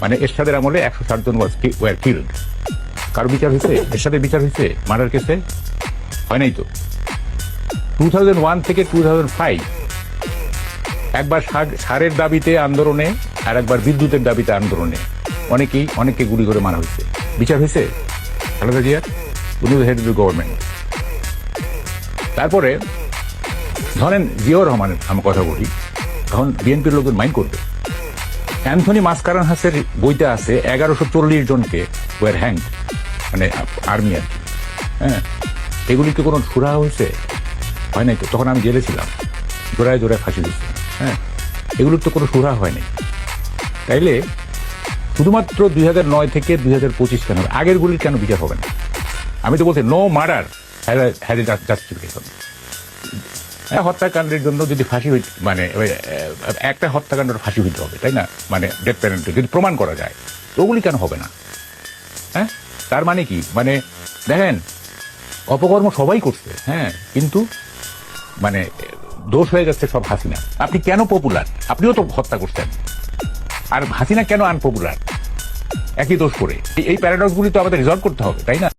মানে এরশাদের আমলে একশো ষাট জন ওয়ার কিল্ড কারও বিচার হয়েছে? এরশাদের বিচার হয়েছে? মার্ডার কেসে? হয় নাই তো? টু থাউজেন্ড ওয়ান থেকে টু থাউজেন্ড ফাইভ একবার সার- সারের দাবিতে আন্দোলনে আর একবার বিদ্যুতের দাবিতে আন্দোলনে অনেকেই অনেককে গুলি করে মারা হয়েছে। বিচার হয়েছে? খালেদা জিয়ার? উনি হেড অফ গভর্নমেন্ট তারপরে ধরেন জিয়াউর রহমানের আমি কথা বলি, তখন বিএনপির লোকজন মাইন্ড করবে। অ্যান্থনি মাসকারান হাসের বইতে আছে, এগারোশো চল্লিশ জনকে ওয়ার হ্যাং মানে আর্মি আর কি। হ্যাঁ এগুলি কি কোনো সুরা হয়েছে? হয় নাই তো? তখন আমি জেলে ছিলাম। জোড়ায় জোড়ায় ফাঁসি দিচ্ছি হ্যাঁ এগুলোর তো কোনো সুরা হয় নাই। তাইলে শুধুমাত্র দুই হাজার নয় থেকে দুই হাজার পঁচিশ কেন? আগের গুলির কেন বিচার হবে না? আমি তো বলছি নো মার্ডার হ্যাজ জাস্টিফিকেশন হত্যাকাণ্ডের জন্য যদি ফাঁসি হইতে মানে একটা হত্যাকাণ্ডের ফাঁসি হইতে হবে, তাই না? মানে ডেথ পেনাল্টি যদি প্রমাণ করা যায় ওগুলি কেন হবে না? হ্যাঁ? তার মানে কি? মানে দেখেন, অপকর্ম সবাই করছে হ্যাঁ কিন্তু মানে দোষ হয়ে যাচ্ছে সব হাসিনা। আপনি কেন পপুলার আপনিও তো হত্যা করছেন। আর হাসিনা কেন আনপপুলার একই দোষ করে। এই প্যারাডক্সগুলি তো আমাদের রিজলভ করতে হবে, তাই না?